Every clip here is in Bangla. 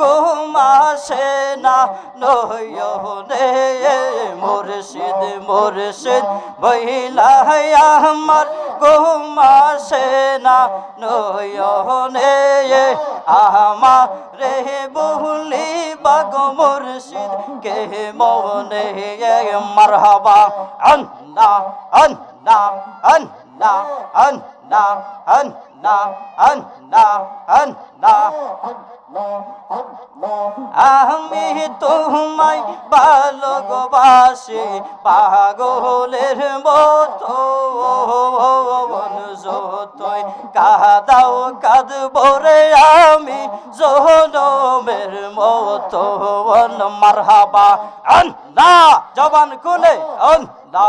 ঘুমাসে না, নয়নে মুর্শিদ মুর্শিদ বহিলা আমার, ঘুমাসে না, নয়নে আমার রে বহুলি বাগ মুর্শিদ, কে মনে মারহাবা, আন্না আন্না আন্না। না আন না আন না আন না আন না আমি তোমায় ভালোবাসি পাগলের মত। যতই কাদাও কাদ রে আমি জহনমের মতো। মারহাবা। আন, না, জবান খুলে। আন, না।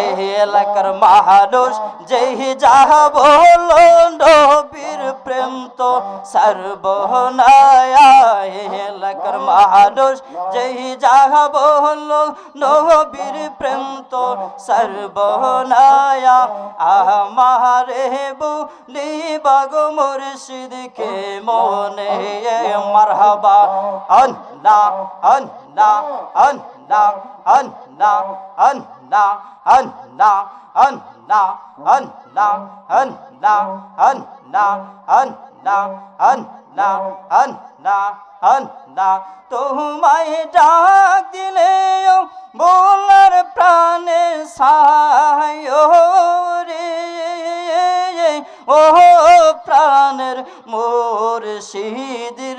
এই এলাকার মানুষ, যেই যাহা বলো নবীর প্রেম তো সর্বনায়া এলাকার মানুষ, যেই যাহা বলো নবীর প্রেম তো সর্বনায়া আমারে বুলি, বাগ মুর্শিদকে মনে মারহাবা। আন্না আন্না আন্না আন্না আন্না আন্না আন্না আন্না আন্না আন্না আন্না আন্না আন্না আন্না তোমায় ডাক দিলে বলার প্রাণে সায় রে ও প্রাণের মোর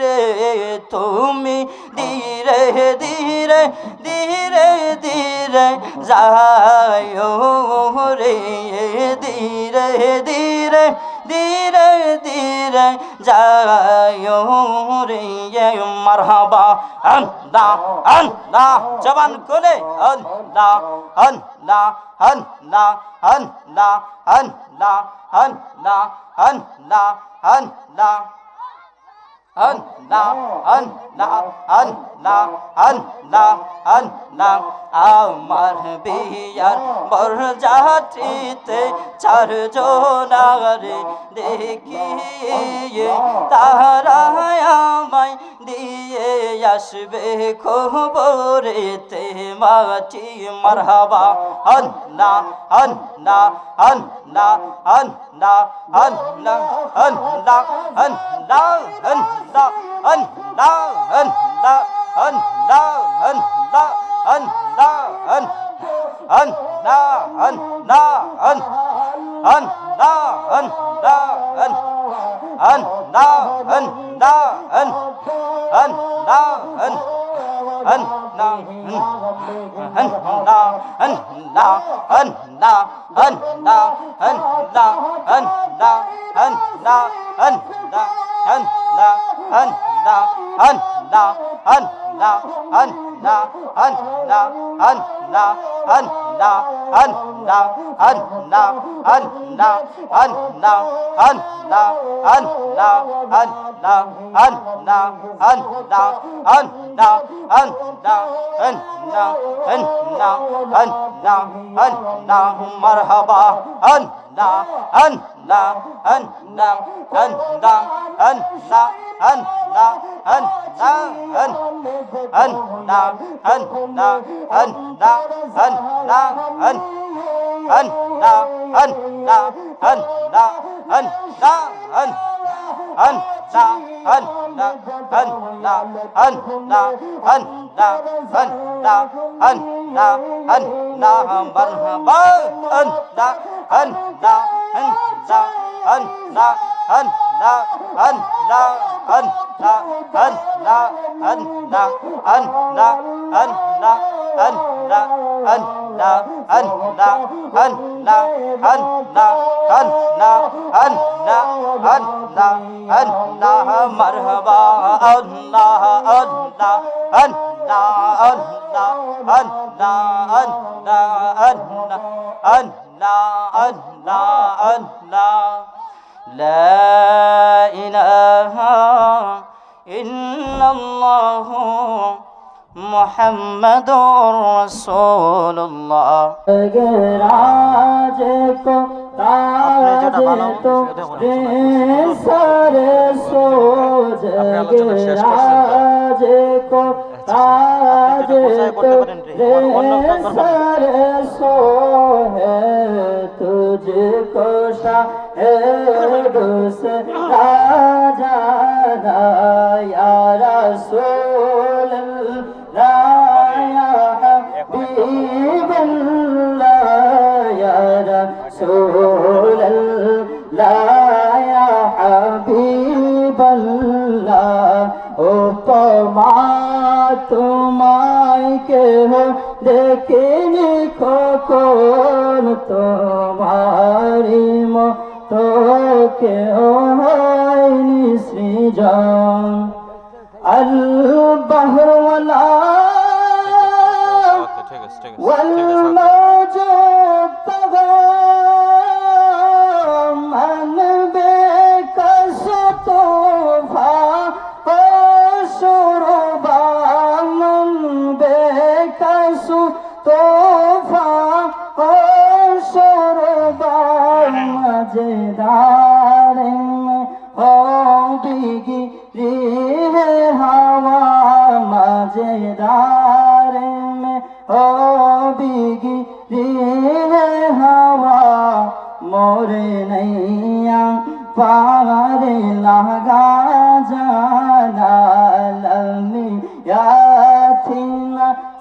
রে তুমি ধীরে ধীরে যায় রে ধীরে ধীরে ধীরে ধীরে যায় রে মারহাবা আন্না আন্না জবান কোলে আন্না আন্না আন্না أن لا أن لا أن لا أن لا أن لا আমার বিয়ার বর যাত্রীতে চারজনারে দেখিয়ে তাহারা আমায় দিয়ে আসবে খবরেতে মাটি মারহাবা হন না হন না হন না হন না হন না হন না হন না হন đa ân đa ân đa ân đa ân đa ân đa ân ân đa ân đa ân ân đa ân đa ân ân đa ân đa ân ân đa ân ân đa ân đa ân đa ân đa ân đa ân đa ân đa ân đa ân đa ân đa Anna Anna Anna Anna Anna Anna Anna Anna Anna Anna Anna Anna Anna Anna la an la an la an la an la an la an an la an la an la an la an an la an la an la an la an an la an la an la an la an la an la an la an la marhaba an la أندا أندا أندا أندا أندا أندا أندا أندا أندا أندا أندا أندا أندا أندا أندا أندا أندا أندا أندا مرحبا أندا أندا أندا أندا أندا أندا أندا أندا الله الله الله لا إله إلا الله محمد رسول الله আপনি যেটা ভালো সেটা আপনি আলোচনা শেষ করছেন আচ্ছা আপনি বলতে তোমায় কেহ দেখিনি কখন তোমারি কেহ মোরে নাইয়া পারে লাগা জালালমি ইয়াথিন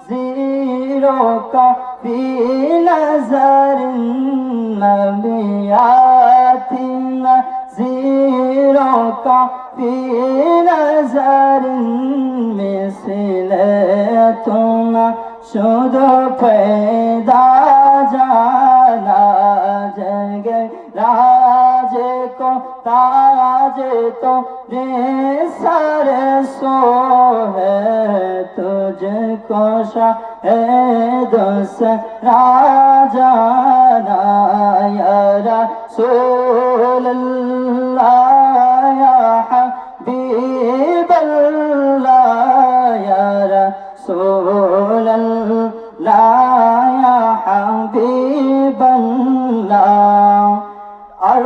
জিরো কা ফি নজর নবি ইয়াথিন জিরো কা ফি নজর মিসলে তুম শুধু পেদা জালা जाना जग राज को ताज तो रे सर सो है तुझको शायद राजा या रसूल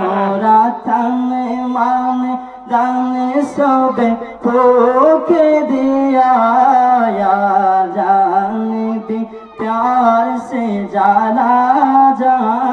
মোরা থানে মানে জানে সবে তোকে দিয়া জানি প্যার সে জানা জান